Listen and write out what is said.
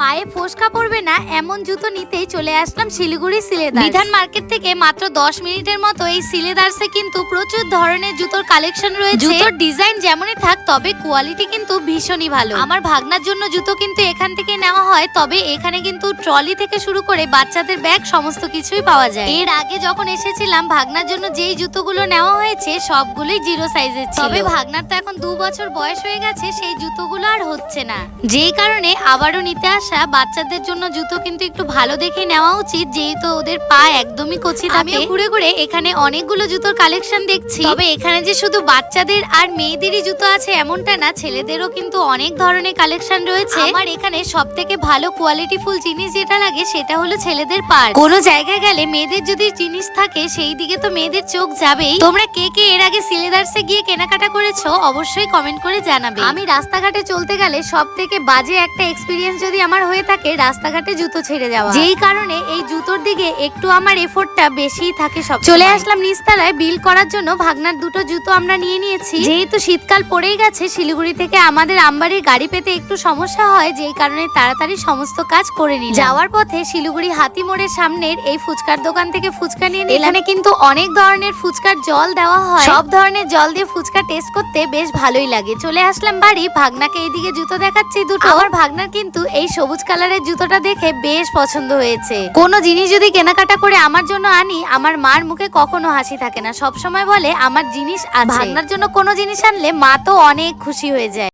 পায়ে ফোসকা পড়বে না এমন জুতো নিতেই চলে আসলাম শিলিগুড়ি সিলেদার বিধান মার্কেট থেকে মাত্র 10 মিনিটের মতো এই সিলেদার্সে কিন্তু প্রচুর ধরনের জুতোর কালেকশন রয়েছে। জুতোর ডিজাইন যেমনই থাক তবে কোয়ালিটি কিন্তু ভীষণই ভালো। আমার ভাগনার জন্য জুতো কিন্তু এখান থেকে নেওয়া হয় তবে এখানে কিন্তু ট্রলি থেকে শুরু করে বাচ্চাদের ব্যাগ সমস্ত কিছুই পাওয়া যায়। এর আগে যখন এসেছিলাম ভাগনার জন্য যেই জুতোগুলো নেওয়া হয়েছে সবগুলোই জিরো সাইজের ছিল। তবে ভাগনার তো এখন দু বছর বয়স হয়ে গেছে সেই জুতোগুলো আর হচ্ছে না। যেই কারণে আবারও নিতে আসা বাচ্চাদের জন্য জুতো কিন্তু একটু ভালো দেখে নেওয়া উচিত যেহেতু ওদের পা একদমই কচি আমিও ঘুরে ঘুরে এখানে অনেকগুলো জুতোর কালেকশন দেখছি। তবে এখানে যে শুধু বাচ্চাদের আর মেয়েদেরই জুতো আছে এমনটা না ছেলেদেরও কিন্তু অনেক ধরনের কালেকশন রয়েছে। আমার এখানে সব থেকে ভালো কোয়ালিটি ফুল জিনিস যেটা লাগে সেটা হলো ছেলেদের পার্স। কোনো জায়গায় গেলে মেয়েদের যদি জিনিস থাকে সেই দিকে তো মেয়েদের চোখ যাবেই। তোমরা কে কে এর আগে সিলেদার্সে গিয়ে কেনাকাটা করেছ অবশ্যই কমেন্ট করে জানাবে। আমি রাস্তাঘাটে চলতে গেলে সব থেকে বাজে একটা এক্সপিরিয়েন্স যদি আমার হয়ে থাকে রাস্তাঘাটে জুতো ছেড়ে যাওয়া। যেই কারণে এই জুতোর দিকে একটু আমার এফোর্টটা বেশিই থাকে সব চলে আসলাম নিস্তালায় বিল করার জন্য ভাগনার দুটো জুতো আমরা নিয়ে নিয়েছি। যেহেতু শীতকাল পড়েই গেছে শিলিগুড়ি থেকে আমাদের আমবাড়ির গাড়ি পেতে একটু সমস্যা হয় যেই কারণে তাড়াতাড়ি সমস্ত কাজ করে নিই যাওয়ার পথে শিলিগুড়ি হাতি মোড়ের সামনের এই ফুচকার দোকান থেকে ফুচকা নিয়ে। এখানে কিন্তু অনেক ধরনের ফুচকার জল দেওয়া হয়। সব ধরনের জল দিয়ে ফুচকা টেস্ট করতে বেশ ভালোই লাগে। চলে আসলাম বাড়ি ভাগনাকে এইদিকে জুতো দেখাচ্ছি দুটো। আমার ভাগনার কিন্তু এই সবুজ কালারের জুতোটা দেখে বেশ পছন্দ হয়েছে। কোনো জিনিস যদি কেনাকাটা করে আমার জন্য আনি, আমার মার মুখে কখনো হাসি থাকে না। সব সময় বলে, আমার জিনিস আপনার জন্য কোনো জিনিস আনলে মা তো অনেক খুশি হয়ে যায়।